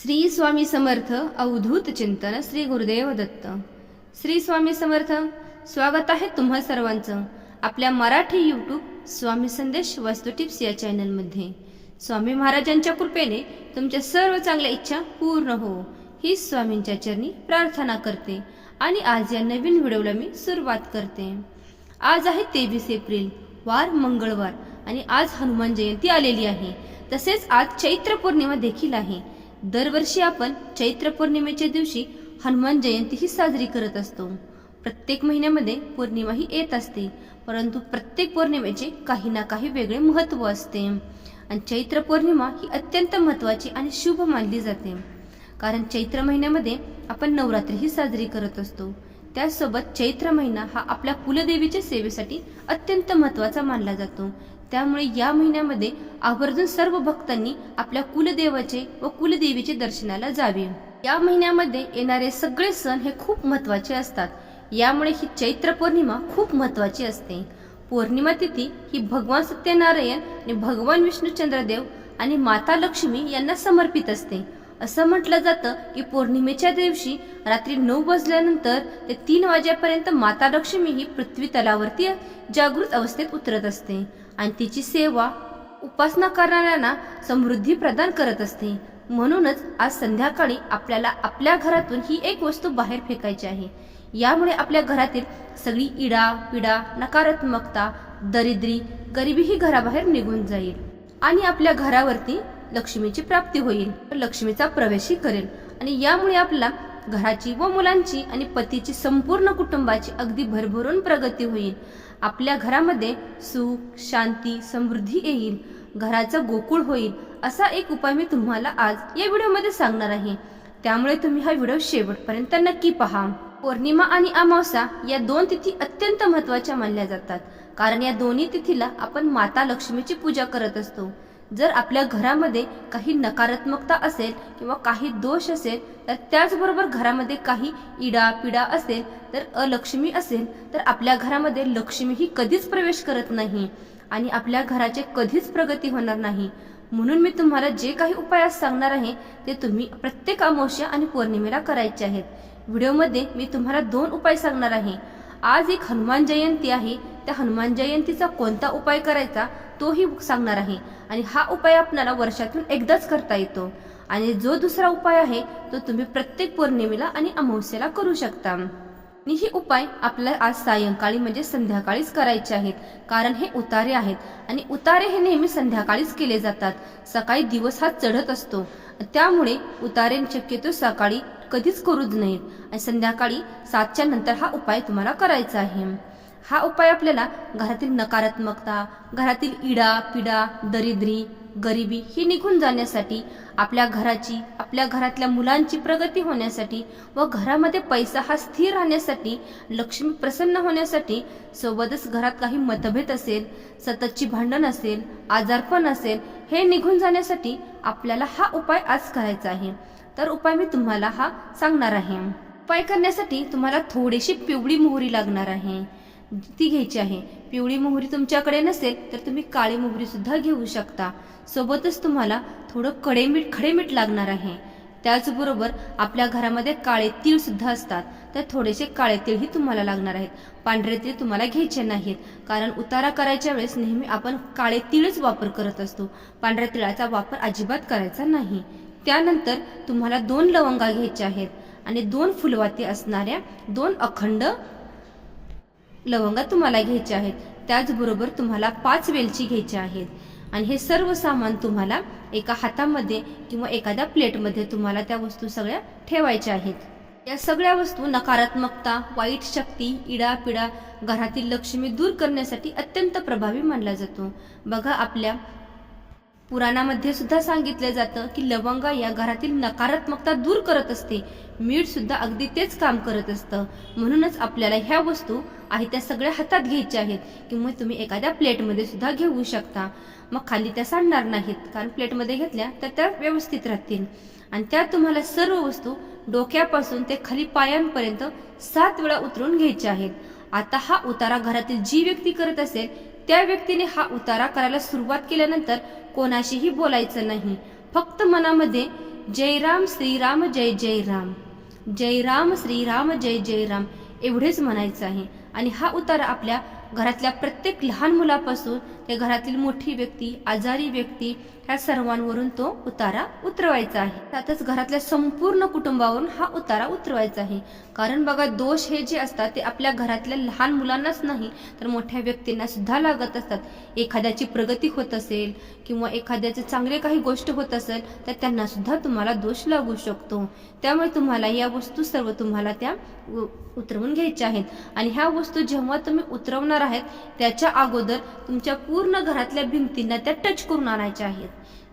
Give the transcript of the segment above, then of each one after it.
श्री स्वामी समर्थ अवधूत चिंतन श्री गुरुदेव दत्त. श्री स्वामी समर्थ स्वागत आहे तुम्हा सर्वांचं आपल्या मराठी यूट्यूब स्वामी संदेश वास्तू टिप्स या चॅनलमध्ये स्वामी महाराजांच्या कृपेने तुमच्या सर्व चांगल्या इच्छा पूर्ण हो. ही स्वामींच्या चरणी प्रार्थना करते आणि आज या नवीन व्हिडिओला मी सुरुवात करते. आज आहे तेवीस एप्रिल वार मंगळवार आणि आज हनुमान जयंती आलेली आहे. तसेच आज चैत्र पौर्णिमा देखील आहे. दरवर्षी आपण चैत्र पौर्णिमेच्या दिवशी हनुमान जयंती ही साजरी करत असतो. प्रत्येक महिन्यामध्ये पौर्णिमा ही येत असते परंतु प्रत्येक पौर्णिमेचे काही ना काही वेगळे महत्त्व असते. आणि चैत्र पौर्णिमा ही अत्यंत महत्त्वाची आणि शुभ मानली जाते. कारण चैत्र महिन्यामध्ये आपण नवरात्री ही साजरी करत असतो. त्याचसोबत चैत्र महिना हा आपल्या कुलदेवीच्या सेवेसाठी अत्यंत महत्त्वाचा मानला जातो. त्यामुळे या महिन्यामध्ये आवर्जून सर्व भक्तांनी आपल्या कुलदेवाचे व कुलदेवीचे दर्शनाला जावे. या महिन्यामध्ये येणारे सगळे सण हे खूप महत्त्वाचे असतात. यामुळे ही चैत्र पौर्णिमा खूप महत्त्वाची असते. पौर्णिमा तिथी ही भगवान सत्यनारायण आणि भगवान विष्णुचंद्रदेव आणि माता लक्ष्मी यांना समर्पित असते. असं म्हटलं जातं की पौर्णिमेच्या दिवशी रात्री नऊ वाजल्यानंतर ते तीन वाजेपर्यंत माता लक्ष्मी ही पृथ्वी तलावरती जागृत अवस्थेत उतरत असते. आणि तिची सेवा उपासना करणाऱ्यांना समृद्धी प्रदान करत असते. म्हणूनच आज संध्याकाळी आपल्याला आपल्या घरातून ही एक वस्तू बाहेर फेकायची आहे. यामुळे आपल्या घरातील सगळी इडा पिडा नकारात्मकता दरिद्री गरिबी ही घराबाहेर निघून जाईल आणि आपल्या घरावरती लक्ष्मीची प्राप्ती होईल. लक्ष्मीचा प्रवेशही करेल आणि यामुळे आपला घराची व मुलांची आणि पतीची संपूर्ण कुटुंबाची अगदी भरभरून प्रगती होईल. आपल्या घरामध्ये सुख शांती समृद्धी येईल घराचं गोकुळ होईल असा एक उपाय मी तुम्हाला आज या व्हिडिओमध्ये सांगणार आहे. त्यामुळे तुम्ही हा व्हिडिओ शेवटपर्यंत नक्की पहा. पौर्णिमा आणि अमावस्या या दोन तिथी अत्यंत महत्त्वाच्या मानल्या जातात. कारण या दोन्ही तिथीला आपण माता लक्ष्मीची पूजा करत असतो. जर आपल्या घरामध्ये काही नकारात्मकता असेल किंवा काही दोष असेल तर त्याचबरोबर घरामध्ये काही इडा पिडा असेल तर अलक्ष्मी असेल तर आपल्या घरामध्ये लक्ष्मी ही कधीच प्रवेश करत नाही आणि आपल्या घराचे कधीच प्रगती होणार नाही. म्हणून मी तुम्हाला जे काही उपाय सांगणार आहे ते तुम्ही प्रत्येक अमावस्या आणि पौर्णिमेला करायचे आहेत. व्हिडिओमध्ये मी तुम्हाला दोन उपाय सांगणार आहे. आज एक हनुमान जयंती आहे. त्या हनुमान जयंतीचा कोणता उपाय करायचा? तोही सांगणार आहे. आणि हा उपाय आपल्याला वर्षातून एकदाच करता येतो. आणि जो दुसरा उपाय आहे तो तुम्ही प्रत्येक पौर्णिमेला आणि अमावस्येला करू शकता. आणि हे उपाय आपल्याला आज सायंकाळी म्हणजे संध्याकाळीच करायचे आहेत. कारण हे उतारे आहेत. आणि उतारे हे नेहमी संध्याकाळीच केले जातात. सकाळी दिवस हा चढत असतो. त्यामुळे उतारे शक्यतो सकाळी कधीच करूच नयेत आणि संध्याकाळी सातच्या नंतर हा उपाय तुम्हाला करायचा आहे. हा उपाय आपल्याला घरातील नकारात्मकता घरातील इडा पिडा दरिद्री गरिबी ही निघून जाण्यासाठी आपल्या घराची आपल्या घरातल्या मुलांची प्रगती होण्यासाठी व घरामध्ये पैसा हा स्थिर राहण्यासाठी लक्ष्मी प्रसन्न होण्यासाठी सोबतच घरात काही मतभेद असेल सततची भांडण असेल आजारपण असेल हे निघून जाण्यासाठी आपल्याला हा उपाय आज करायचा आहे. तर उपाय मी तुम्हाला हा सांगणार आहे. उपाय करण्यासाठी तुम्हाला थोडीशी पिवळी मोहरी लागणार आहे. ती घ्यायची आहे. पिवळी मोहरी तुमच्याकडे नसेल तर तुम्ही काळी मोहरी सुद्धा घेऊ शकता. सोबतच तुम्हाला थोडं कडे मीठ खडे मीठ लागणार आहे. त्याचबरोबर आपल्या घरामध्ये काळे तीळ सुद्धा असतात. तर थोडेसे काळे तीळही तुम्हाला लागणार आहेत. पांढरे तीळ तुम्हाला घ्यायचे नाहीत. कारण उतारा करायच्या वेळेस नेहमी आपण काळे तीळच वापर करत असतो. पांढऱ्या तिळाचा वापर अजिबात करायचा नाही. त्यानंतर तुम्हाला दोन लवंगा घ्यायच्या आहेत. आणि दोन फुलवाती असणाऱ्या दोन अखंड लवंगा तुम्हाला घ्यायच्या आहेत. त्याचबरोबर तुम्हाला पाच वेलची घ्यायच्या आहेत. आणि हे सर्व सामान तुम्हाला एका हातामध्ये किंवा एखाद्या प्लेटमध्ये तुम्हाला त्या वस्तू सगळ्या ठेवायच्या आहेत. या सगळ्या वस्तू नकारात्मकता वाईट शक्ती इडा पिडा घरातील लक्ष्मी दूर करण्यासाठी अत्यंत प्रभावी मानला जातो. बघा आपल्या पुराणामध्ये सुद्धा सांगितलं जातं की लवंगा या घरातील नकारात्मकता दूर करत असते. मीठ सुद्धा अगदी तेच काम करत असतं. म्हणूनच आपल्याला ह्या वस्तू आहे त्या सगळ्या हातात घ्यायच्या आहेत किंवा तुम्ही एखाद्या प्लेटमध्ये सुद्धा घेऊ शकता. मग खाली त्या सांडणार नाहीत कारण प्लेटमध्ये घेतल्या तर त्या व्यवस्थित राहतील. आणि त्या तुम्हाला सर्व वस्तू डोक्यापासून ते खाली पायांपर्यंत सात वेळा उतरून घ्यायच्या आहेत. आता हा उतारा घरातील जी व्यक्ती करत असेल त्या व्यक्तीने हा उतारा करायला सुरुवात केल्यानंतर कोणाशीही बोलायचं नाही. फक्त मनामध्ये जय राम श्रीराम जय जय राम जय राम श्रीराम जय जय राम एवढेच म्हणायचं आहे. आणि हा उतारा आपल्या घरातल्या प्रत्येक लहान मुलापासून ते घरातील मोठी व्यक्ती आजारी व्यक्ती ह्या सर्वांवरून तो उतारा उतरवायचा आहे. त्यातच घरातल्या संपूर्ण कुटुंबावरून हा उतारा उतरवायचा आहे. कारण बघा दोष हे जे असतात ते आपल्या घरातल्या लहान मुलांनाच नाही तर मोठ्या व्यक्तींना सुद्धा लागत असतात. एखाद्याची प्रगती होत असेल किंवा एखाद्याचे चांगले काही गोष्ट होत असेल तर त्यांना सुद्धा तुम्हाला दोष लागू शकतो. त्यामुळे तुम्हाला या वस्तू सर्व तुम्हाला त्या उ- उतरवून घ्यायच्या आहेत. आणि ह्या वस्तू जेव्हा तुम्ही उतरवणार आहेत. त्याच्या अगोदर तुमच्या पूर्ण घरातल्या भिंतींना त्या टच करून आणायच्या आहेत.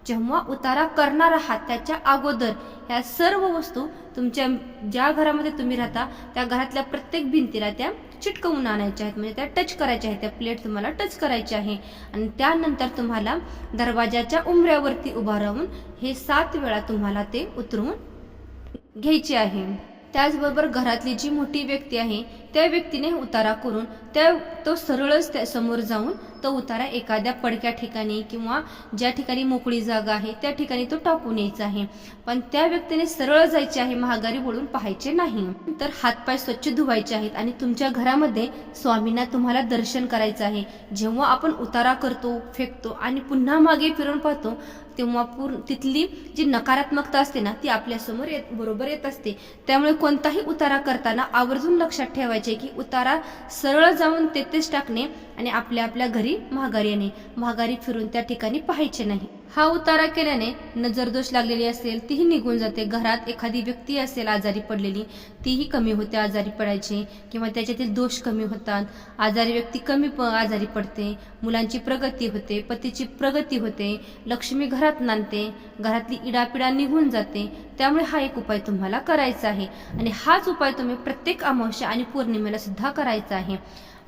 जेव्हा उतारा करणार आहात त्याच्या अगोदर ह्या सर्व वस्तू तुमच्या ज्या घरामध्ये तुम्ही राहता त्या घरातल्या प्रत्येक भिंतीला त्या चिटकवून आणायच्या आहेत. म्हणजे त्या टच करायच्या आहेत. त्या प्लेट तुम्हाला टच करायचे आहे. आणि त्यानंतर तुम्हाला दरवाजाच्या उमऱ्यावरती उभा राहून हे सात वेळा तुम्हाला ते उतरवून घ्यायचे आहे. त्याचबरोबर घरातली जी मोठी व्यक्ती आहे त्या व्यक्तीने उतारा करून त्या तो सरळच त्या समोर जाऊन तो उतारा एखाद्या पडक्या ठिकाणी किंवा ज्या ठिकाणी मोकळी जागा आहे त्या ठिकाणी तो टाकून यायचा आहे. पण त्या व्यक्तीने सरळ जायचे आहे महागारी वळून पाहायचे नाही. तर हातपाय स्वच्छ धुवायचे आहेत आणि तुमच्या घरामध्ये स्वामींना तुम्हाला दर्शन करायचं आहे. जेव्हा आपण उतारा करतो फेकतो आणि पुन्हा मागे फिरून पाहतो तेव्हा पूर्ण तिथली जी नकारात्मकता असते ना ती आपल्यासमोर येत बरोबर येत असते. त्यामुळे कोणताही उतारा करताना आवर्जून लक्षात ठेवायचे म्हणजे की उतारा सरळ जाऊन तेथेच टाकणे आणि आपल्या आपल्या घरी महागारी येणे. महागारी फिरून त्या ठिकाणी पाहायचे नाही. हा उतारा केल्याने नजरदोष लागलेली असेल तीही निघून जाते. घरात एखादी व्यक्ती असेल आजारी पडलेली तीही कमी होते आजारी पडायची किंवा त्याच्यातील दोष कमी होतात. आजारी व्यक्ती कमी प आजारी पडते मुलांची प्रगती होते पतीची प्रगती होते लक्ष्मी घरात नांदते घरातली इडापिडा निघून जाते. त्यामुळे हा एक उपाय तुम्हाला करायचा आहे. आणि हाच उपाय तुम्ही प्रत्येक अमावस्या आणि पौर्णिमेला सुद्धा करायचा आहे.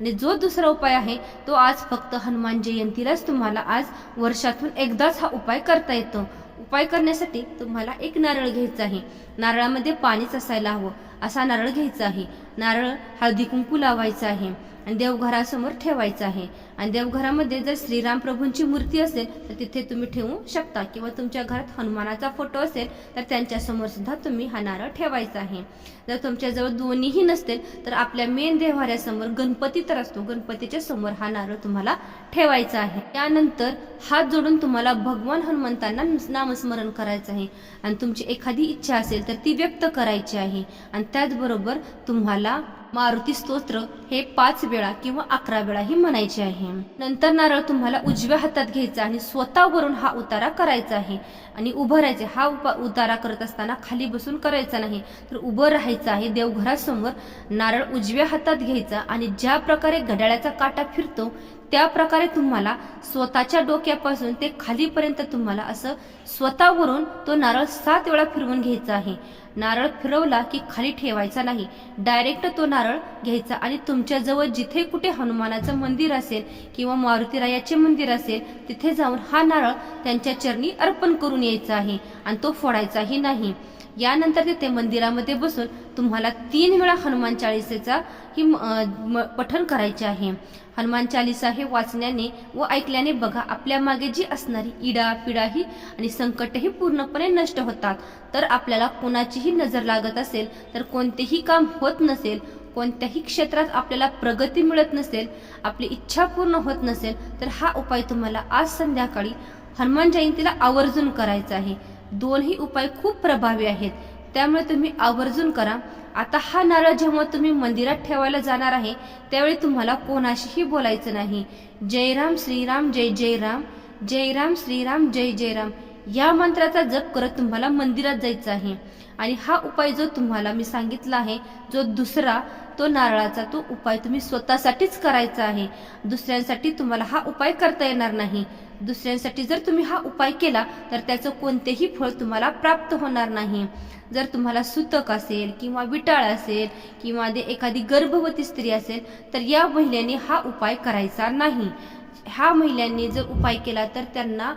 आणि जो दुसरा उपाय आहे तो आज फक्त हनुमान जयंतीलाच तुम्हाला आज वर्षातून एकदाच हा उपाय करता येतो. उपाय करण्यासाठी तुम्हाला एक नारळ घ्यायचा आहे. नारळामध्ये पाणीच असायला हवं असा नारळ घ्यायचा आहे. नारळ हळदी कुंकू लावायचा आहे आणि देवघरासमोर ठेवायचं आहे. आणि देवघरामध्ये जर श्रीराम प्रभूंची मूर्ती असेल तर तिथे तुम्ही ठेवू शकता. किंवा तुमच्या घरात हनुमानाचा फोटो असेल तर त्यांच्यासमोर सुद्धा तुम्ही हा नारळ ठेवायचा आहे. जर तुमच्याजवळ दोन्हीही नसतील तर आपल्या मेन देवाऱ्यासमोर गणपती तर असतो. गणपतीच्या समोर हा नारळ तुम्हाला ठेवायचा आहे. त्यानंतर हात जोडून तुम्हाला भगवान हनुमंतांना नामस्मरण करायचं आहे. आणि तुमची एखादी इच्छा असेल तर तर ती व्यक्त करायची आहे. आणि त्याचबरोबर तुम्हाला मारुती स्तोत्र हे पाच वेळा किंवा अकरा वेळाही म्हणायचे आहे. नंतर नारळ तुम्हाला उजव्या हातात घ्यायचा आणि स्वतःवरून हा उतारा करायचा आहे. आणि उभं राहायचे हा उतारा करत असताना खाली बसून करायचा नाही तर उभं राहायचं आहे देवघरासमोर. नारळ उजव्या हातात घ्यायचा आणि ज्या प्रकारे घड्याळाचा काटा फिरतो त्या प्रकारे तुम्हाला स्वतःच्या डोक्यापासून ते खालीपर्यंत तुम्हाला असं स्वतःवरून तो नारळ सात वेळा फिरवून घ्यायचा आहे. नारळ फिरवला की खाली ठेवायचा नाही. डायरेक्ट तो नारळ घ्यायचा आणि तुमच्या जवळ जिथे कुठे हनुमानाचं मंदिर असेल किंवा मारुतीरायाचे मंदिर असेल तिथे जाऊन हा नारळ त्यांच्या चरणी अर्पण करून यायचा आहे आणि तो फोडायचाही नाही. यानंतर तिथे मंदिरामध्ये बसून तुम्हाला तीन वेळा हनुमान चाळीसेचा ही म- म- पठण करायचे आहे. हनुमान चालिसा हे वाचण्याने व ऐकल्याने बघा आपल्या मागे जी असणारी इडा पिडा ही आणि संकटही पूर्णपणे नष्ट होतात. तर आपल्याला कोणाचीही नजर लागत असेल तर कोणतेही काम होत नसेल कोणत्याही क्षेत्रात आपल्याला प्रगती मिळत नसेल आपली इच्छा पूर्ण होत नसेल तर हा उपाय तुम्हाला आज संध्याकाळी हनुमान जयंतीला आवर्जून करायचा आहे. दोन्ही उपाय खूप प्रभावी आहेत. त्यामुळे तुम्ही आवर्जून करा. आता हा नारळ जेव्हा तुम्ही मंदिरात ठेवायला जाणार आहे त्यावेळी तुम्हाला कोणाशीही बोलायचं नाही. जय राम श्रीराम जय जय राम जय राम श्रीराम जय जय राम या मंत्राचा जप करत तुम्हाला मंदिरात जायचं आहे. आणि हा उपाय जो तुम्हाला मी सांगितला आहे जो दुसरा तो नारळाचा तो उपाय तुम्ही स्वतःसाठीच करायचा आहे. दुसऱ्यांसाठी तुम्हाला हा उपाय करता येणार नाही. दुसऱ्यांसाठी जर तुम्ही हा उपाय केला तर त्याचं कोणतेही फळ तुम्हाला प्राप्त होणार नाही. जर तुम्हाला सुतक असेल किंवा विटाळ असेल किंवा एखादी गर्भवती स्त्री असेल तर या महिलेने हा उपाय करायचा नाही. ह्या महिलांनी जर उपाय केला तर त्यांना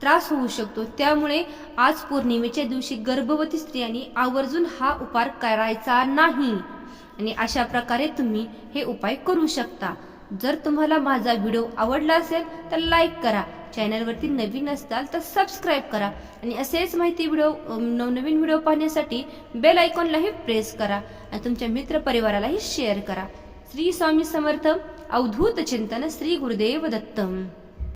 त्रास होऊ शकतो. त्यामुळे आज पौर्णिमेच्या दिवशी गर्भवती स्त्रियांनी आवर्जून हा उपाय करायचा नाही. आणि अशा प्रकारे तुम्ही हे उपाय करू शकता. जर तुम्हाला माझा व्हिडिओ आवडला असेल तर लाईक करा. चॅनलवरती नवीन असताल तर सबस्क्राईब करा. आणि असेच माहिती व्हिडिओ नवनवीन व्हिडिओ पाहण्यासाठी बेल आयकॉनलाही प्रेस करा. आणि तुमच्या मित्रपरिवारालाही शेअर करा. श्री स्वामी समर्थ अवधूत चिंतन श्री गुरुदेव दत्तम.